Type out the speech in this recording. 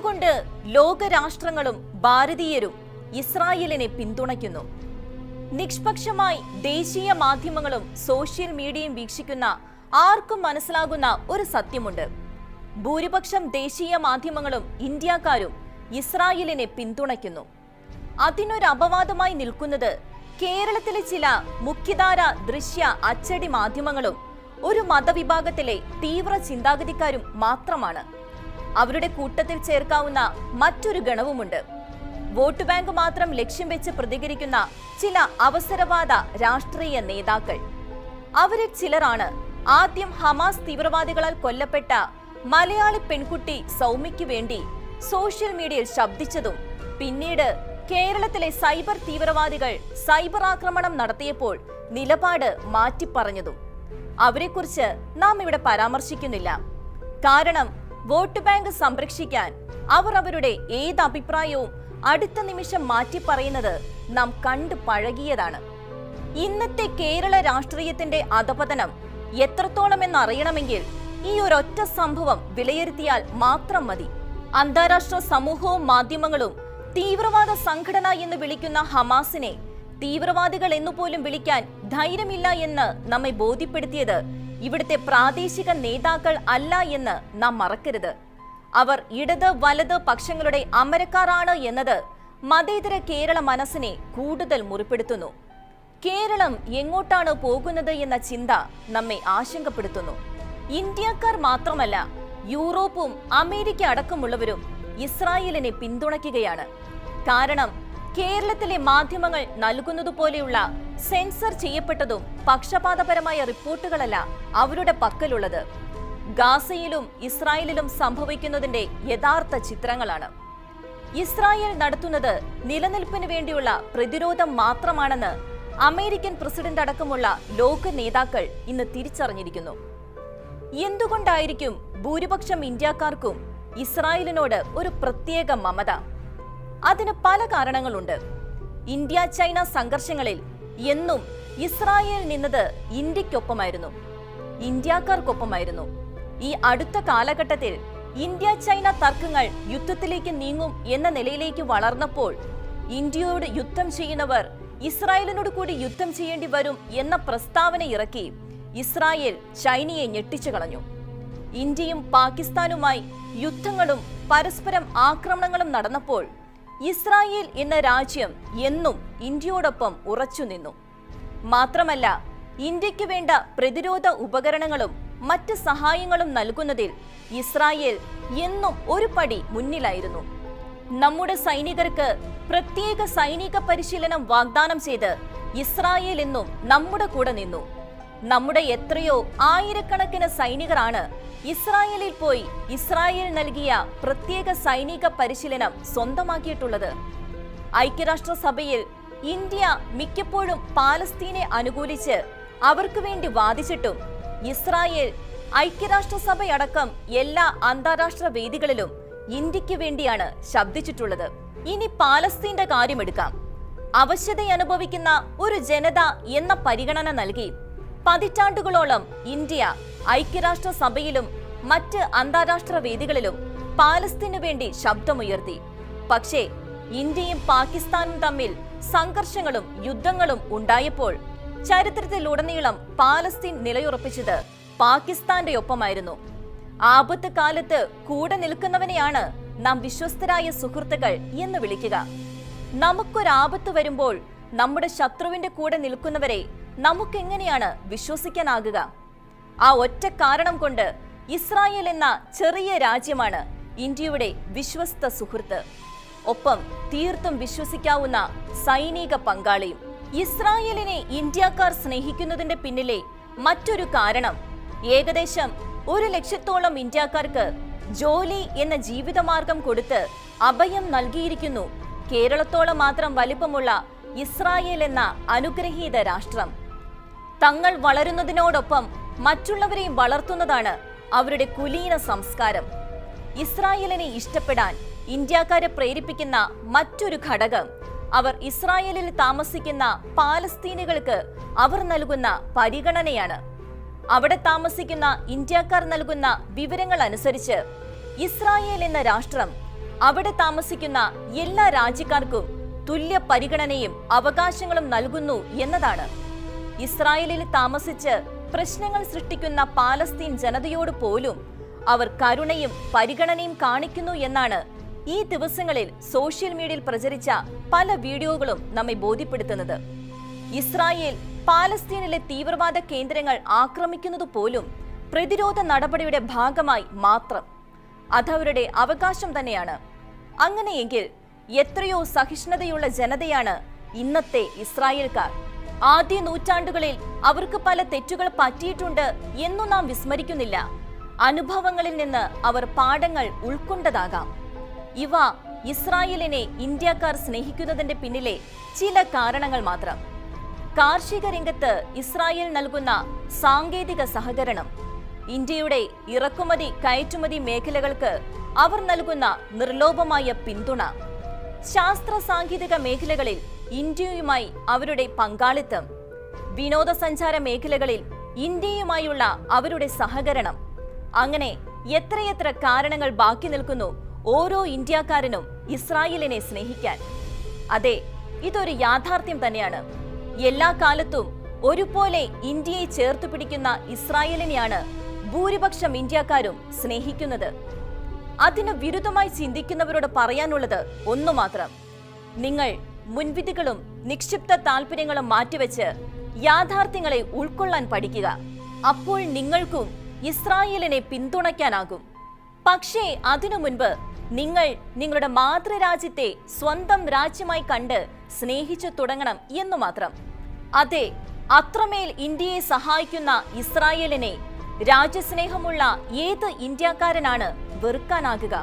എന്തുകൊണ്ട് ലോകരാഷ്ട്രങ്ങളും ഭാരതീയരും ഇസ്രായേലിനെ പിന്തുണയ്ക്കുന്നു? നിഷ്പക്ഷമായി ദേശീയ മാധ്യമങ്ങളും സോഷ്യൽ മീഡിയയും വീക്ഷിക്കുന്ന ആർക്കും മനസ്സിലാകുന്ന ഒരു സത്യമുണ്ട്. ഭൂരിപക്ഷം ദേശീയ മാധ്യമങ്ങളും ഇന്ത്യക്കാരും ഇസ്രായേലിനെ പിന്തുണയ്ക്കുന്നു. അതിനൊരു അപവാദമായി നിൽക്കുന്നത് കേരളത്തിലെ ചില മുഖ്യധാര ദൃശ്യ അച്ചടി മാധ്യമങ്ങളും ഒരു മതവിഭാഗത്തിലെ തീവ്ര ചിന്താഗതിക്കാരും മാത്രമാണ്. അവരുടെ കൂട്ടത്തിൽ ചേർക്കാവുന്ന മറ്റൊരു ഗണവുമുണ്ട്. വോട്ട് ബാങ്ക് മാത്രം ലക്ഷ്യം വെച്ച് പ്രതികരിക്കുന്ന ചില അവസരവാദ രാഷ്ട്രീയ നേതാക്കൾ. അവരിൽ ചിലരാണ് ആദ്യം ഹമാസ് തീവ്രവാദികളാൽ കൊല്ലപ്പെട്ട മലയാളി പെൺകുട്ടി സൗമ്യയ്ക്ക് വേണ്ടി സോഷ്യൽ മീഡിയയിൽ ശബ്ദിച്ചതും പിന്നീട് കേരളത്തിലെ സൈബർ തീവ്രവാദികൾ സൈബർ ആക്രമണം നടത്തിയപ്പോൾ നിലപാട് മാറ്റിപ്പറഞ്ഞതും. അവരെക്കുറിച്ച് നാം ഇവിടെ പരാമർശിക്കുന്നില്ല. കാരണം വോട്ട് ബാങ്ക് സംരക്ഷിക്കാൻ അവർ അവരുടെ ഏത് അഭിപ്രായവും അടുത്ത നിമിഷം മാറ്റി പറയുന്നത് നാം കണ്ടു പഴകിയതാണ്. ഇന്നത്തെ കേരള രാഷ്ട്രീയത്തിന്റെ അധപതനം എത്രത്തോളം എന്നറിയണമെങ്കിൽ ഈ ഒറ്റ സംഭവം വിലയിരുത്തിയാൽ മാത്രം മതി. അന്താരാഷ്ട്ര സമൂഹവും മാധ്യമങ്ങളും തീവ്രവാദ സംഘടന എന്ന് വിളിക്കുന്ന ഹമാസിനെ തീവ്രവാദികൾ എന്നുപോലും വിളിക്കാൻ ധൈര്യമില്ല എന്ന് നമ്മെ ബോധ്യപ്പെടുത്തിയത് ഇവിടുത്തെ പ്രാദേശിക നേതാക്കൾ അല്ല എന്ന് നാം മറക്കരുത്. അവർ ഇടത് വലത് പക്ഷങ്ങളുടെ അമരക്കാരാണ് എന്നത് മതേതര കേരള മനസ്സിനെ കൂടുതൽ മുറിപ്പെടുത്തുന്നു. കേരളം എങ്ങോട്ടാണ് പോകുന്നത് എന്ന ചിന്ത നമ്മെ ആശങ്കപ്പെടുത്തുന്നു. ഇന്ത്യക്കാർ മാത്രമല്ല യൂറോപ്പും അമേരിക്ക അടക്കമുള്ളവരും ഇസ്രായേലിനെ പിന്തുണയ്ക്കുകയാണ്. കാരണം കേരളത്തിലെ മാധ്യമങ്ങൾ നൽകുന്നതുപോലെയുള്ള സെൻസർ ചെയ്യപ്പെട്ടതും പക്ഷപാതപരമായ റിപ്പോർട്ടുകളല്ല അവരുടെ പക്കലുള്ളത്. ഗാസയിലും ഇസ്രായേലിലും സംഭവിക്കുന്നതിന്റെ യഥാർത്ഥ ചിത്രങ്ങളാണ്. ഇസ്രായേൽ നടത്തുന്നത് നിലനിൽപ്പിന് വേണ്ടിയുള്ള പ്രതിരോധം മാത്രമാണെന്ന് അമേരിക്കൻ പ്രസിഡന്റ് അടക്കമുള്ള ലോക നേതാക്കൾ ഇന്ന് തിരിച്ചറിഞ്ഞിരിക്കുന്നു. എന്തുകൊണ്ടായിരിക്കും ഭൂരിപക്ഷം ഇന്ത്യക്കാർക്കും ഇസ്രായേലിനോട് ഒരു പ്രത്യേക മമത? അതിന് പല കാരണങ്ങളുണ്ട്. ഇന്ത്യ ചൈന സംഘർഷങ്ങളിൽ എന്നും ഇസ്രായേൽ നിന്നത് ഇന്ത്യക്കൊപ്പമായിരുന്നു. ഇന്ത്യക്കാർക്കൊപ്പമായിരുന്നു. ഈ അടുത്ത കാലഘട്ടത്തിൽ ഇന്ത്യ ചൈന തർക്കങ്ങൾ യുദ്ധത്തിലേക്ക് നീങ്ങും എന്ന നിലയിലേക്ക് വളർന്നപ്പോൾ ഇന്ത്യയോട് യുദ്ധം ചെയ്യുന്നവർ ഇസ്രായേലിനോട് കൂടി യുദ്ധം ചെയ്യേണ്ടി വരും എന്ന പ്രസ്താവന ഇറക്കി ഇസ്രായേൽ ചൈനയെ ഞെട്ടിച്ചു കളഞ്ഞു. ഇന്ത്യയും പാകിസ്ഥാനുമായി യുദ്ധങ്ങളും പരസ്പരം ആക്രമണങ്ങളും നടന്നപ്പോൾ ഇസ്രായേൽ എന്ന രാജ്യം എന്നും ഇന്ത്യയോടൊപ്പം ഉറച്ചു നിന്നു. മാത്രമല്ല ഇന്ത്യയ്ക്ക് വേണ്ട പ്രതിരോധ ഉപകരണങ്ങളും മറ്റ് സഹായങ്ങളും നൽകുന്നതിൽ ഇസ്രായേൽ എന്നും ഒരു പടി മുന്നിലായിരുന്നു. നമ്മുടെ സൈനികർക്ക് പ്രത്യേക സൈനിക പരിശീലനം വാഗ്ദാനം ചെയ്ത് ഇസ്രായേൽ എന്നും നമ്മുടെ കൂടെ നിന്നു. നമ്മുടെ എത്രയോ ആയിരക്കണക്കിന് സൈനികരാണ് ഇസ്രായേലിൽ പോയി ഇസ്രായേൽ നൽകിയ പ്രത്യേക സൈനിക പരിശീലനം സ്വന്തമാക്കിയിട്ടുള്ളത്. ഐക്യരാഷ്ട്രസഭയിൽ ഇന്ത്യ മിക്കപ്പോഴും പാലസ്തീനെ അനുകൂലിച്ച് അവർക്ക് വേണ്ടി വാദിച്ചിട്ടും ഇസ്രായേൽ ഐക്യരാഷ്ട്രസഭയടക്കം എല്ലാ അന്താരാഷ്ട്ര വേദികളിലും ഇന്ത്യയ്ക്ക് വേണ്ടിയാണ് ശബ്ദിച്ചിട്ടുള്ളത്. ഇനി പാലസ്തീന്റെ കാര്യമെടുക്കാം അവശത അനുഭവിക്കുന്ന ഒരു ജനത എന്ന പരിഗണന നൽകി പതിറ്റാണ്ടുകളോളം ഇന്ത്യ ഐക്യരാഷ്ട്ര സഭയിലും മറ്റ് അന്താരാഷ്ട്ര വേദികളിലും പാലസ്തീനു വേണ്ടി ശബ്ദമുയർത്തി. പക്ഷേ ഇന്ത്യയും പാകിസ്ഥാനും തമ്മിൽ സംഘർഷങ്ങളും യുദ്ധങ്ങളും ഉണ്ടായപ്പോൾ ചരിത്രത്തിലുടനീളം പാലസ്തീൻ നിലയുറപ്പിച്ചത് പാകിസ്ഥാന്റെ ഒപ്പമായിരുന്നു ആപത്ത് കാലത്ത് കൂടെ നിൽക്കുന്നവനെയാണ് നാം വിശ്വസ്തരായ സുഹൃത്തുക്കൾ എന്ന് വിളിക്കുക. നമുക്കൊരാപത്ത് വരുമ്പോൾ നമ്മുടെ ശത്രുവിന്റെ കൂടെ നിൽക്കുന്നവരെ നമുക്കെങ്ങനെയാണ് വിശ്വസിക്കാനാകുക? ആ ഒറ്റ കാരണം കൊണ്ട് ഇസ്രായേൽ എന്ന ചെറിയ രാജ്യമാണ് ഇന്ത്യയുടെ വിശ്വസ്ത സുഹൃത്ത്. ഒപ്പം തീർത്തും വിശ്വസിക്കാവുന്ന സൈനിക പങ്കാളിയും ഇസ്രായേലിനെ ഇന്ത്യക്കാർ സ്നേഹിക്കുന്നതിന്റെ പിന്നിലെ മറ്റൊരു കാരണം ഏകദേശം ഒരു ലക്ഷത്തോളം ഇന്ത്യക്കാർക്ക് ജോലി എന്ന ജീവിതമാർഗം കൊടുത്ത് അഭയം നൽകിയിരിക്കുന്നു. കേരളത്തോളം മാത്രം വലിപ്പമുള്ള ഇസ്രായേൽ എന്ന അനുഗ്രഹീത രാഷ്ട്രം. തങ്ങൾ വളരുന്നതിനോടൊപ്പം മറ്റുള്ളവരെയും വളർത്തുന്നതാണ് അവരുടെ കുലീന സംസ്കാരം. ഇസ്രായേലിനെ ഇഷ്ടപ്പെടാൻ ഇന്ത്യക്കാരെ പ്രേരിപ്പിക്കുന്ന മറ്റൊരു ഘടകം. അവർ ഇസ്രായേലിൽ താമസിക്കുന്ന പാലസ്തീനുകൾക്ക് അവർ നൽകുന്ന പരിഗണനയാണ്. അവിടെ താമസിക്കുന്ന ഇന്ത്യക്കാർ നൽകുന്ന വിവരങ്ങൾ അനുസരിച്ച് ഇസ്രായേൽ എന്ന രാഷ്ട്രം അവിടെ താമസിക്കുന്ന എല്ലാ രാജ്യക്കാർക്കും തുല്യ പരിഗണനയും അവകാശങ്ങളും നൽകുന്നു എന്നതാണ്. ഇസ്രായേലിൽ താമസിച്ച് പ്രശ്നങ്ങൾ സൃഷ്ടിക്കുന്ന പാലസ്തീൻ ജനതയോട് പോലും അവർ കരുണയും പരിഗണനയും കാണിക്കുന്നു എന്നാണ് ഈ ദിവസങ്ങളിൽ സോഷ്യൽ മീഡിയയിൽ പ്രചരിച്ച പല വീഡിയോകളും നമ്മെ ബോധ്യപ്പെടുത്തുന്നത്. ഇസ്രായേൽ പാലസ്തീനിലെ തീവ്രവാദ കേന്ദ്രങ്ങൾ ആക്രമിക്കുന്നത് പോലും പ്രതിരോധ നടപടിയുടെ ഭാഗമായി മാത്രം. അതവരുടെ അവകാശം തന്നെയാണ്. അങ്ങനെയെങ്കിൽ എത്രയോ സഹിഷ്ണുതയുള്ള ജനതയാണ് ഇന്നത്തെ ഇസ്രായേൽക്കാർ. ആദ്യ നൂറ്റാണ്ടുകളിൽ അവർക്ക് പല തെറ്റുകൾ പറ്റിയിട്ടുണ്ട് എന്നു നാം വിസ്മരിക്കുന്നില്ല. അനുഭവങ്ങളിൽ നിന്ന് അവർ പാഠങ്ങൾ ഉൾക്കൊണ്ടതാകാം. ഇവ ഇസ്രായേലിനെ ഇന്ത്യക്കാർ സ്നേഹിക്കുന്നതിന്റെ പിന്നിലെ ചില കാരണങ്ങൾ മാത്രം. കാർഷിക രംഗത്ത് ഇസ്രായേൽ നൽകുന്ന സാങ്കേതിക സഹകരണം ഇന്ത്യയുടെ ഇറക്കുമതി കയറ്റുമതി മേഖലകൾക്ക് അവർ നൽകുന്ന നിർലോഭമായ പിന്തുണ ശാസ്ത്ര സാങ്കേതിക മേഖലകളിൽ ഇന്ത്യയുമായി അവരുടെ പങ്കാളിത്തം വിനോദസഞ്ചാര മേഖലകളിൽ ഇന്ത്യയുമായുള്ള അവരുടെ സഹകരണം. അങ്ങനെ എത്രയെത്ര കാരണങ്ങൾ ബാക്കി നിൽക്കുന്നു ഓരോ ഇന്ത്യക്കാരനും ഇസ്രായേലിനെ സ്നേഹിക്കാൻ. അതെ ഇതൊരു യാഥാർത്ഥ്യം തന്നെയാണ്. എല്ലാ കാലത്തും ഒരുപോലെ ഇന്ത്യയെ ചേർത്ത് പിടിക്കുന്ന ഇസ്രായേലിനെയാണ് ഭൂരിപക്ഷം ഇന്ത്യക്കാരും സ്നേഹിക്കുന്നത്. അതിന് വിരുദ്ധമായി ചിന്തിക്കുന്നവരോട് പറയാനുള്ളത് ഒന്നു മാത്രം. നിങ്ങൾ മുൻവിധികളും നിക്ഷിപ്ത താല്പര്യങ്ങളും മാറ്റിവെച്ച് യാഥാർത്ഥ്യങ്ങളെ ഉൾക്കൊള്ളാൻ പഠിക്കുക. അപ്പോൾ നിങ്ങൾക്കും ഇസ്രായേലിനെ പിന്തുണയ്ക്കാനാകും. പക്ഷേ അതിനു മുൻപ് നിങ്ങൾ നിങ്ങളുടെ മാതൃരാജ്യത്തെ സ്വന്തം രാജ്യമായി കണ്ട് സ്നേഹിച്ചു തുടങ്ങണം എന്നു മാത്രം. അതെ അത്രമേൽ ഇന്ത്യയെ സഹായിക്കുന്ന ഇസ്രായേലിനെ രാജ്യസ്നേഹമുള്ള ഏത് ഇന്ത്യക്കാരനാണ് വെറുക്കാനാകുക?